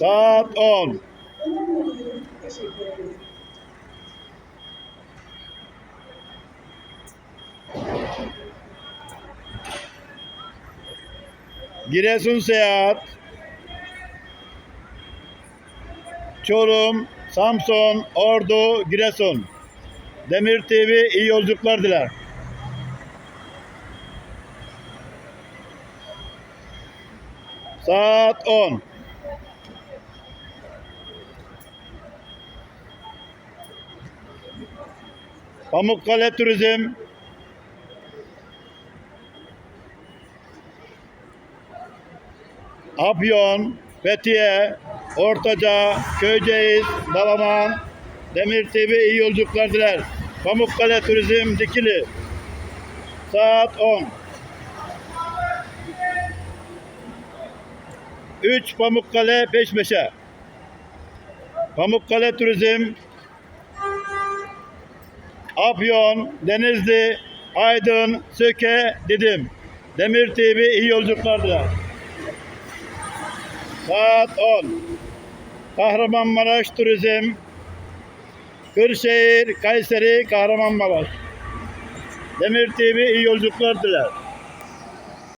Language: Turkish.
Saat 10. Giresun Seyahat Çorum, Samsun, Ordu, Giresun Demir TV iyi yolculuklar diler. Saat 10. Pamukkale Turizm Afyon, Fethiye, Ortaca, Köyceğiz, Dalaman, Demir TV iyi yolculuklar diler. Pamukkale Turizm Dikili. Saat 10. 3 Pamukkale Beşmeşe. Pamukkale Turizm Afyon, Denizli, Aydın, Söke, Didim. Demir TV iyi yolculuklar diler. Saat 10. Kahramanmaraş Turizm Kırşehir, Kayseri, Kahramanmaraş. Demir TV iyi yolculuklar diler.